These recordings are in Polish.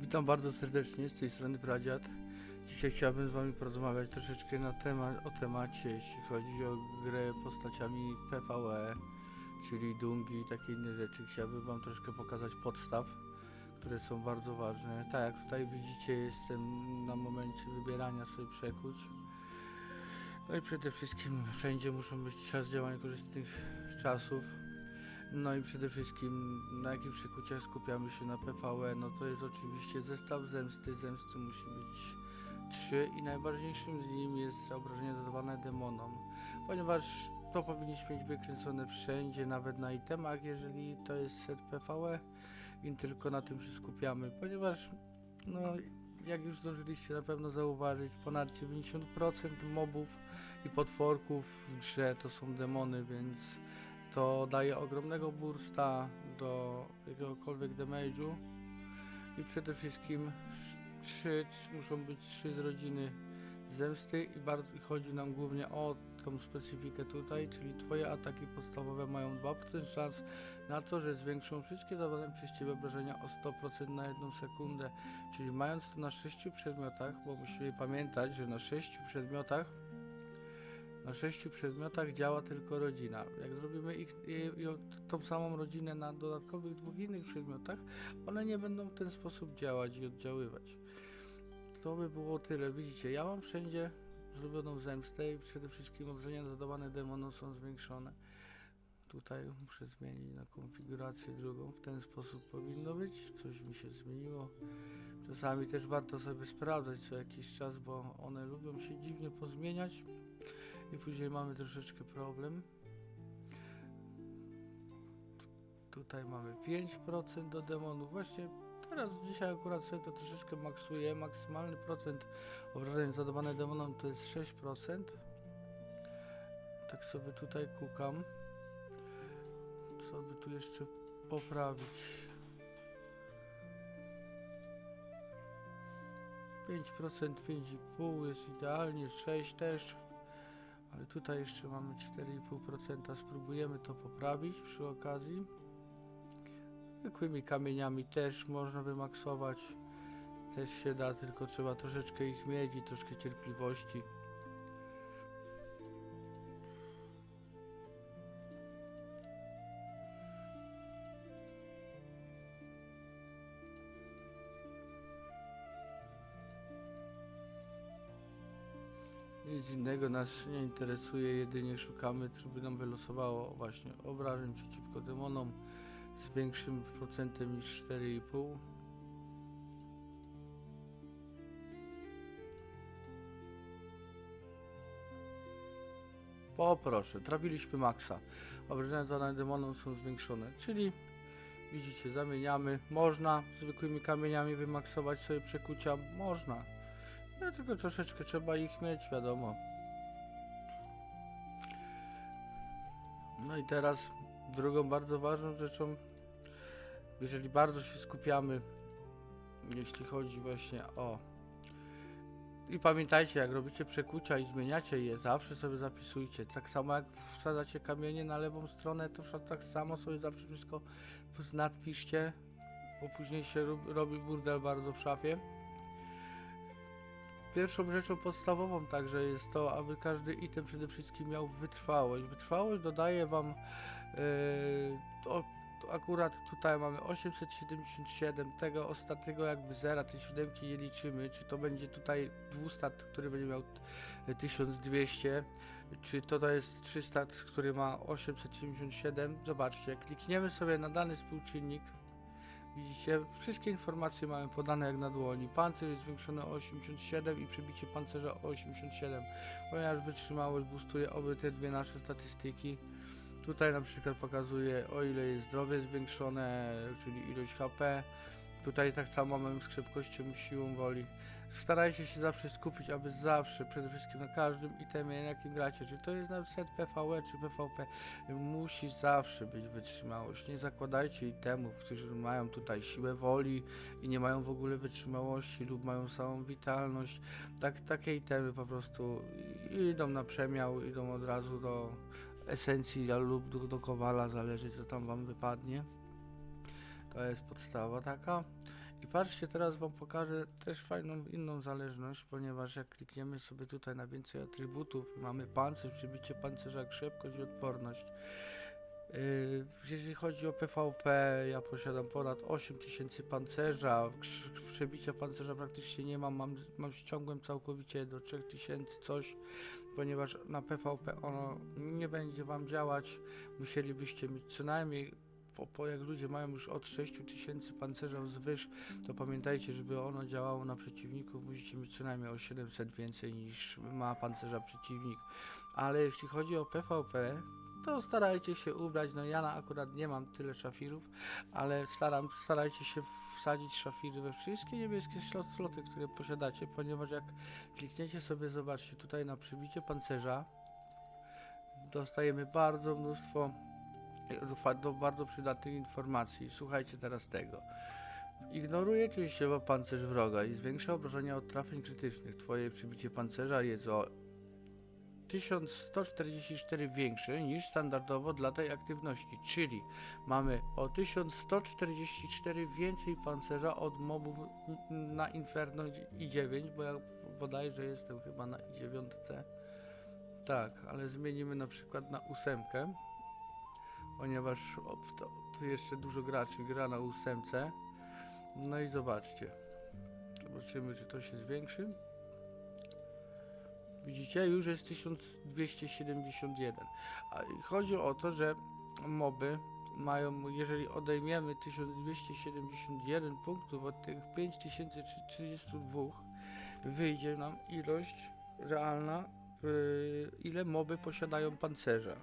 Witam bardzo serdecznie, z tej strony Pradziad. Dzisiaj chciałbym z Wami porozmawiać troszeczkę na temat, o temacie, jeśli chodzi o grę postaciami PvE, czyli dungi i takie inne rzeczy. Chciałbym Wam troszkę pokazać podstaw, które są bardzo ważne. Tak jak tutaj widzicie, jestem na momencie wybierania sobie przekuć. No i przede wszystkim wszędzie muszą być czas działania korzystnych czasów. No i przede wszystkim na jakim przekuciach skupiamy się na PvE, no to jest oczywiście zestaw zemsty. Zemsty musi być trzy i najważniejszym z nim jest obrażenie zadawane demonom, ponieważ to powinniśmy mieć wykręcone wszędzie, nawet na itemach, jeżeli to jest set PvE i tylko na tym się skupiamy, ponieważ no jak już zdążyliście na pewno zauważyć, ponad 90% mobów i potworków w grze to są demony, więc to daje ogromnego bursta do jakiegokolwiek damage'u. I przede wszystkim sz- trzy, trz- muszą być trzy z rodziny zemsty i bardzo chodzi nam głównie o tą specyfikę tutaj, czyli twoje ataki podstawowe mają 2% szans na to, że zwiększą wszystkie zadawane przez ciebie obrażenia o 100% na jedną sekundę, czyli mając to na 6 przedmiotach, bo musimy pamiętać, że na 6 przedmiotach na sześciu przedmiotach działa tylko rodzina. Jak zrobimy ich, tą samą rodzinę na dodatkowych dwóch innych przedmiotach, one nie będą w ten sposób działać i oddziaływać. To by było tyle. Widzicie, ja mam wszędzie zrobioną zemstę i przede wszystkim obrażenia zadawane demonom są zwiększone. Tutaj muszę zmienić na konfigurację drugą. W ten sposób powinno być. Coś mi się zmieniło. Czasami też warto sobie sprawdzać co jakiś czas, bo one lubią się dziwnie pozmieniać i później mamy troszeczkę problem. Tu- Tutaj mamy 5% do demonów. Właśnie teraz, dzisiaj akurat sobie to troszeczkę maksuję. Maksymalny procent obrażeń zadawane demonom to jest 6%. Tak sobie tutaj kukam. Co by tu jeszcze poprawić? 5%, 5,5 jest idealnie, 6 też, ale tutaj jeszcze mamy 4,5%. Spróbujemy to poprawić przy okazji. Zwykłymi kamieniami też można wymaksować. Też się da, tylko trzeba troszeczkę ich mieć i troszkę cierpliwości. Nic innego nas nie interesuje, jedynie szukamy, co by nam wylosowało właśnie obrażeń przeciwko demonom z większym procentem niż 4,5. Poproszę, trafiliśmy maksa. Obrażenia zadane demonom są zwiększone, czyli widzicie, zamieniamy. Można zwykłymi kamieniami wymaksować sobie przekucia, można. No tylko troszeczkę trzeba ich mieć, wiadomo. No i teraz drugą bardzo ważną rzeczą, jeżeli bardzo się skupiamy, jeśli chodzi właśnie o. I pamiętajcie, jak robicie przekucia i zmieniacie je, zawsze sobie zapisujcie. Tak samo jak wsadzacie kamienie na lewą stronę, to tak samo sobie zawsze wszystko nadpiszcie, bo później się rob- robi burdel bardzo w szafie. Pierwszą rzeczą podstawową także jest to, aby każdy item przede wszystkim miał wytrwałość. Wytrwałość dodaje wam yy, to, to akurat tutaj mamy 877 tego ostatniego jakby zera, tej siódemki nie liczymy, czy to będzie tutaj dwustat, który będzie miał t- 1200, czy to, to jest 300, który ma 877. Zobaczcie, klikniemy sobie na dany współczynnik, Widzicie, wszystkie informacje mamy podane jak na dłoni. Pancerz jest zwiększony o 87 i przebicie pancerza o 87, ponieważ wytrzymałość boostuje obie te dwie nasze statystyki. Tutaj na przykład pokazuje o ile jest zdrowie zwiększone, czyli ilość HP. Tutaj tak samo mamy z krzepkością, siłą woli. Starajcie się zawsze skupić, aby zawsze, przede wszystkim na każdym itemie, na jakim gracie, czy to jest nawet set PvE czy PvP, musi zawsze być wytrzymałość. Nie zakładajcie itemów, którzy mają tutaj siłę woli i nie mają w ogóle wytrzymałości lub mają samą witalność. Tak, takie itemy po prostu idą na przemiał, idą od razu do esencji lub do, do kowala, zależy co tam wam wypadnie. To jest podstawa taka. I patrzcie, teraz wam pokażę też fajną inną zależność, ponieważ jak klikniemy sobie tutaj na więcej atrybutów, mamy pancerz, przybicie pancerza, krzepkość i odporność. Yy, jeżeli chodzi o PvP, ja posiadam ponad 8000 pancerza, przebicia pancerza praktycznie nie mam, mam, mam ściągłem całkowicie do 3000 coś, ponieważ na PvP ono nie będzie wam działać, musielibyście mieć co najmniej, po, po jak ludzie mają już od 6000 pancerza wzwyż, to pamiętajcie, żeby ono działało na przeciwników, musicie mieć co najmniej o 700 więcej niż ma pancerza przeciwnik, ale jeśli chodzi o PvP, to starajcie się ubrać, no ja na akurat nie mam tyle szafirów, ale staram, starajcie się wsadzić szafiry we wszystkie niebieskie slot, sloty, które posiadacie, ponieważ jak klikniecie sobie, zobaczcie, tutaj na przybicie pancerza dostajemy bardzo mnóstwo do bardzo przydatnych informacji. Słuchajcie teraz tego. Ignoruje częściowo pancerz wroga i zwiększa obrażenia od trafień krytycznych. Twoje przybicie pancerza jest o 1144 większe niż standardowo dla tej aktywności, czyli mamy o 1144 więcej pancerza od mobów na Inferno i 9, bo ja bodajże jestem chyba na i 9. Tak, ale zmienimy na przykład na ósemkę, ponieważ tu jeszcze dużo graczy gra na ósemce. No i zobaczcie. Zobaczymy, czy to się zwiększy. Widzicie, już jest 1271. A chodzi o to, że moby mają, jeżeli odejmiemy 1271 punktów od tych 5032, wyjdzie nam ilość realna, yy, ile moby posiadają pancerza.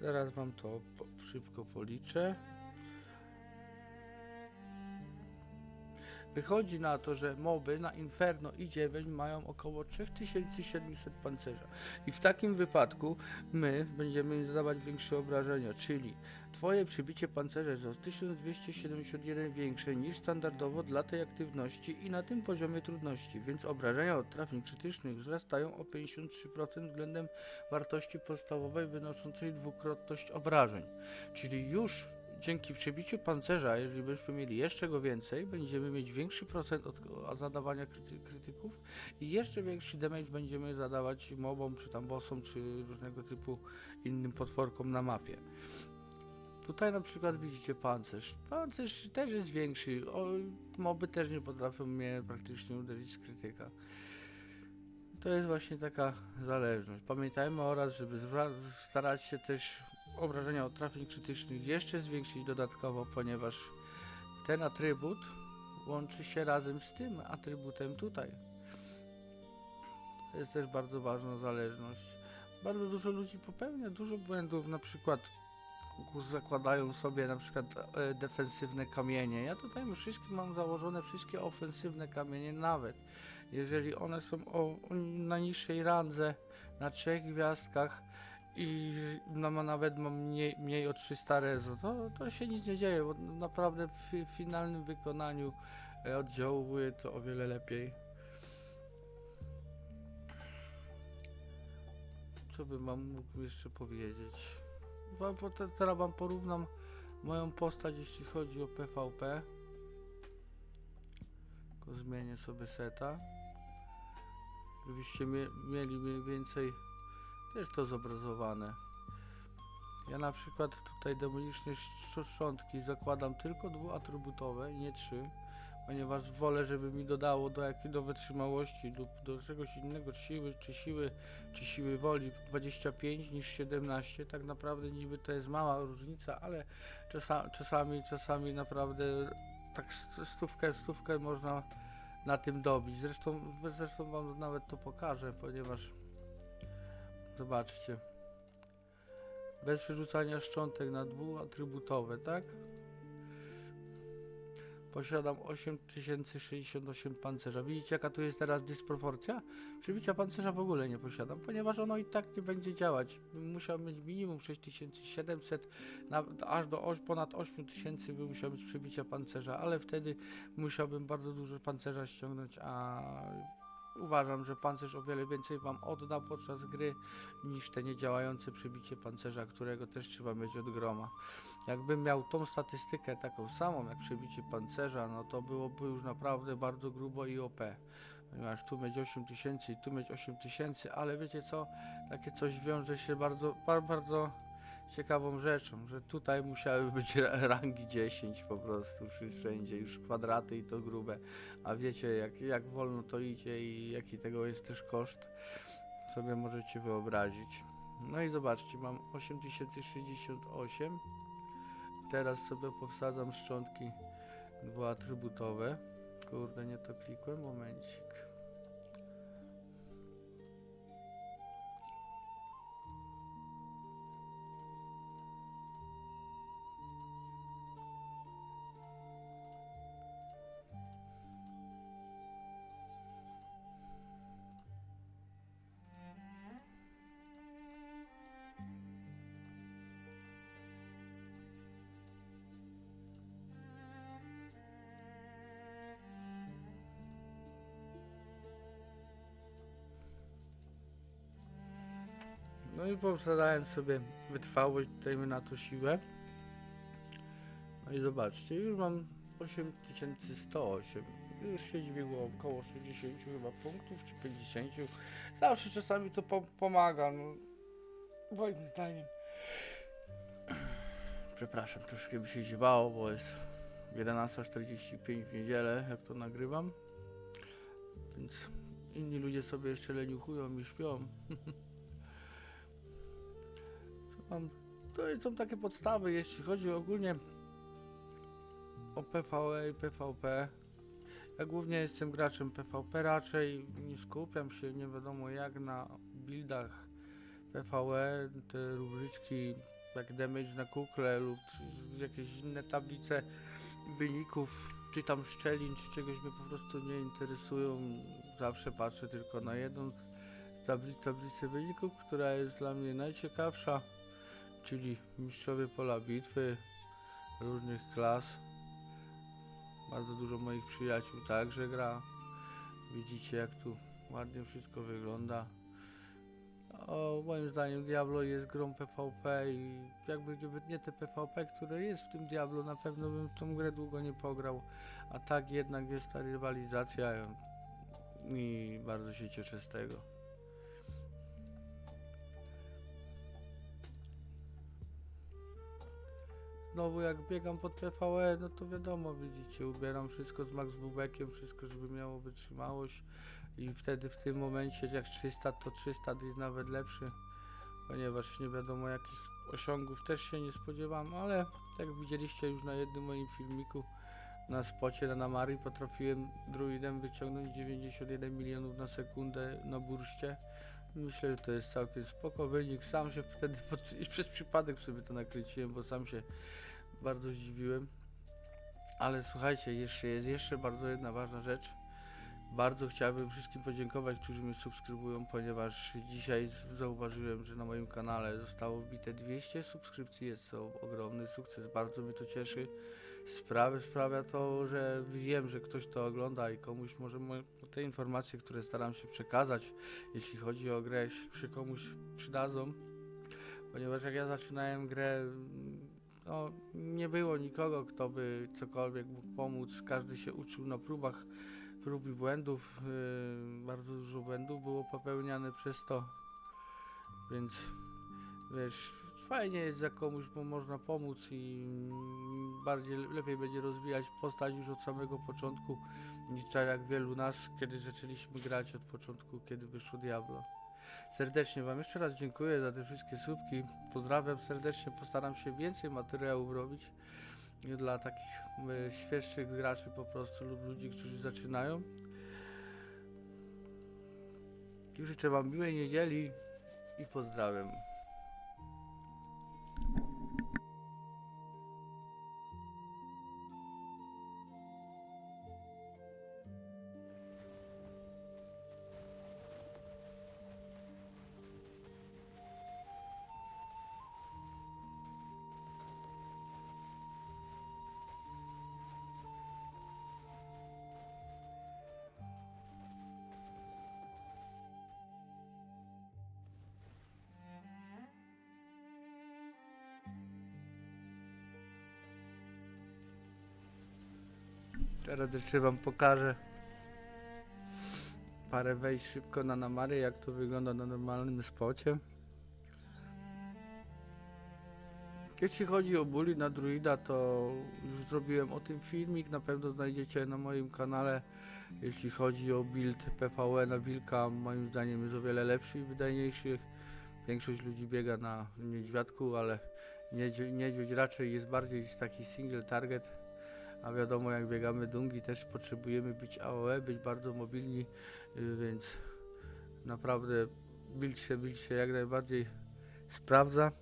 Zaraz wam to szybko policzę. Wychodzi na to, że moby na Inferno i 9 mają około 3700 pancerza. I w takim wypadku my będziemy im zadawać większe obrażenia, czyli Twoje przybicie pancerza jest o 1271 większe niż standardowo dla tej aktywności i na tym poziomie trudności, więc obrażenia od trafień krytycznych wzrastają o 53% względem wartości podstawowej wynoszącej dwukrotność obrażeń. Czyli już dzięki przebiciu pancerza, jeżeli byśmy mieli jeszcze go więcej, będziemy mieć większy procent od a zadawania kryty, krytyków i jeszcze większy damage będziemy zadawać mobom, czy tam bossom, czy różnego typu innym potworkom na mapie. Tutaj na przykład widzicie pancerz. Pancerz też jest większy. O, moby też nie potrafią mnie praktycznie uderzyć z krytyka. To jest właśnie taka zależność. Pamiętajmy oraz, żeby starać się też obrażenia od trafień krytycznych jeszcze zwiększyć dodatkowo, ponieważ ten atrybut łączy się razem z tym atrybutem tutaj. To jest też bardzo ważna zależność. Bardzo dużo ludzi popełnia dużo błędów, na przykład zakładają sobie na przykład e, defensywne kamienie. Ja tutaj mam wszystkie mam założone wszystkie ofensywne kamienie nawet. Jeżeli one są o, o najniższej randze na trzech gwiazdkach i no, nawet mam mniej, mniej o 300 rezo, to, to się nic nie dzieje, bo naprawdę w fi, finalnym wykonaniu e, oddziałuje to o wiele lepiej. Co bym wam mógł jeszcze powiedzieć? Wam, teraz wam porównam moją postać, jeśli chodzi o PvP. Tylko zmienię sobie seta. Mie mieli mniej więcej też to zobrazowane. Ja na przykład tutaj demoniczne sz- szczątki zakładam tylko dwuatrybutowe, nie trzy, ponieważ wolę, żeby mi dodało do jakiej do wytrzymałości lub do czegoś innego, siły, czy siły, czy siły woli 25 niż 17. Tak naprawdę niby to jest mała różnica, ale czasa, czasami, czasami naprawdę tak st- stówkę, stówkę można na tym dobić. Zresztą, zresztą wam nawet to pokażę, ponieważ zobaczcie. Bez przerzucania szczątek na dwuatrybutowe, tak? Posiadam 8068 pancerza. Widzicie jaka tu jest teraz dysproporcja? Przybicia pancerza w ogóle nie posiadam, ponieważ ono i tak nie będzie działać. Musiał mieć minimum 6700, na, aż do ponad 8000 by musiał być przybicia pancerza, ale wtedy musiałbym bardzo dużo pancerza ściągnąć, a uważam, że pancerz o wiele więcej wam odda podczas gry niż te niedziałające przebicie pancerza, którego też trzeba mieć od groma. Jakbym miał tą statystykę taką samą jak przebicie pancerza, no to byłoby już naprawdę bardzo grubo i OP. Ponieważ tu mieć 8000 i tu mieć 8000, ale wiecie co? Takie coś wiąże się bardzo, bar- bardzo ciekawą rzeczą, że tutaj musiały być ra- rangi 10 po prostu wszędzie, już kwadraty i to grube. A wiecie jak, jak wolno to idzie i jaki tego jest też koszt, sobie możecie wyobrazić. No i zobaczcie, mam 8068. Teraz sobie powsadzam szczątki dwuatrybutowe. Kurde, nie to klikłem, momencik. No i powsadzałem sobie wytrwałość, dajmy na to siłę. No i zobaczcie, już mam 8108. Już się dźwigło około 60 chyba punktów, czy 50. Zawsze czasami to po pomaga, no. Moim zdaniem. Przepraszam, troszkę mi się ziewało, bo jest 11.45 w niedzielę, jak to nagrywam. Więc inni ludzie sobie jeszcze leniuchują i śpią. To są takie podstawy, jeśli chodzi ogólnie o PvE i PvP. Ja głównie jestem graczem PvP, raczej nie skupiam się nie wiadomo jak na buildach PvE, te rubryczki jak damage na kukle lub jakieś inne tablice wyników, czy tam szczelin, czy czegoś mnie po prostu nie interesują. Zawsze patrzę tylko na jedną tabli tablicę wyników, która jest dla mnie najciekawsza, czyli mistrzowie pola bitwy różnych klas. Bardzo dużo moich przyjaciół także gra. Widzicie jak tu ładnie wszystko wygląda. O, moim zdaniem Diablo jest grą PvP i jakby nie, te PvP, które jest w tym Diablo, na pewno bym w tą grę długo nie pograł. A tak jednak jest ta rywalizacja i bardzo się cieszę z tego. Znowu jak biegam pod PvE, no to wiadomo, widzicie, ubieram wszystko z Max Bubekiem, wszystko, żeby miało wytrzymałość i wtedy w tym momencie jak 300 to 300 jest nawet lepszy, ponieważ nie wiadomo jakich osiągów też się nie spodziewam, ale jak widzieliście już na jednym moim filmiku na spocie na Namari potrafiłem druidem wyciągnąć 91 milionów na sekundę na burście. Myślę, że to jest całkiem spoko wynik. Sam się wtedy przez przypadek sobie to nakryciłem, bo sam się bardzo zdziwiłem. Ale słuchajcie, jeszcze jest jeszcze bardzo jedna ważna rzecz. Bardzo chciałbym wszystkim podziękować, którzy mnie subskrybują, ponieważ dzisiaj zauważyłem, że na moim kanale zostało wbite 200 subskrypcji. Jest to ogromny sukces, bardzo mnie to cieszy. Sprawy sprawia to, że wiem, że ktoś to ogląda i komuś może mo- te informacje, które staram się przekazać, jeśli chodzi o grę, się komuś przydadzą. Ponieważ jak ja zaczynałem grę, no, nie było nikogo, kto by cokolwiek mógł pomóc. Każdy się uczył na próbach prób i błędów. Yy, bardzo dużo błędów było popełniane przez to. Więc wiesz, fajnie jest jak komuś mo- można pomóc i bardziej lepiej będzie rozwijać postać już od samego początku niż tak jak wielu nas, kiedy zaczęliśmy grać od początku, kiedy wyszło Diablo. Serdecznie Wam jeszcze raz dziękuję za te wszystkie słupki. Pozdrawiam serdecznie, postaram się więcej materiałów robić dla takich e, świeższych graczy po prostu lub ludzi, którzy zaczynają. I życzę Wam miłej niedzieli i pozdrawiam. Teraz jeszcze wam pokażę parę wejść szybko na namary, jak to wygląda na normalnym spocie. Jeśli chodzi o bully na druida, to już zrobiłem o tym filmik, na pewno znajdziecie na moim kanale. Jeśli chodzi o build PvE na wilka, moim zdaniem jest o wiele lepszy i wydajniejszy. Większość ludzi biega na niedźwiadku, ale niedźwiedź, niedźwiedź raczej jest bardziej taki single target. A wiadomo, jak biegamy dungi, też potrzebujemy być AOE, być bardzo mobilni, y, więc naprawdę build się, build się jak najbardziej sprawdza.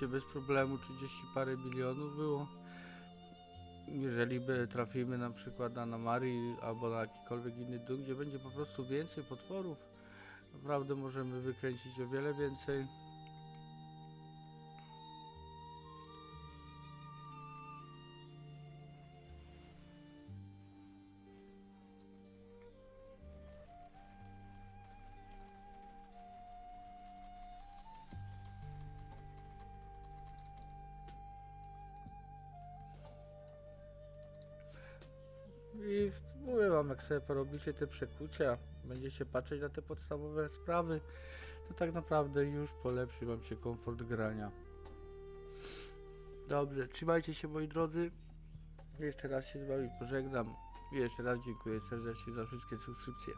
Widzicie, bez problemu 30 parę bilionów było. Jeżeli by trafimy na przykład na Namari albo na jakikolwiek inny dół, gdzie będzie po prostu więcej potworów, naprawdę możemy wykręcić o wiele więcej. Jak sobie porobicie te przekucia, będziecie patrzeć na te podstawowe sprawy, to tak naprawdę już polepszy wam się komfort grania. Dobrze, trzymajcie się moi drodzy. Jeszcze raz się z wami pożegnam. I jeszcze raz dziękuję serdecznie za wszystkie subskrypcje.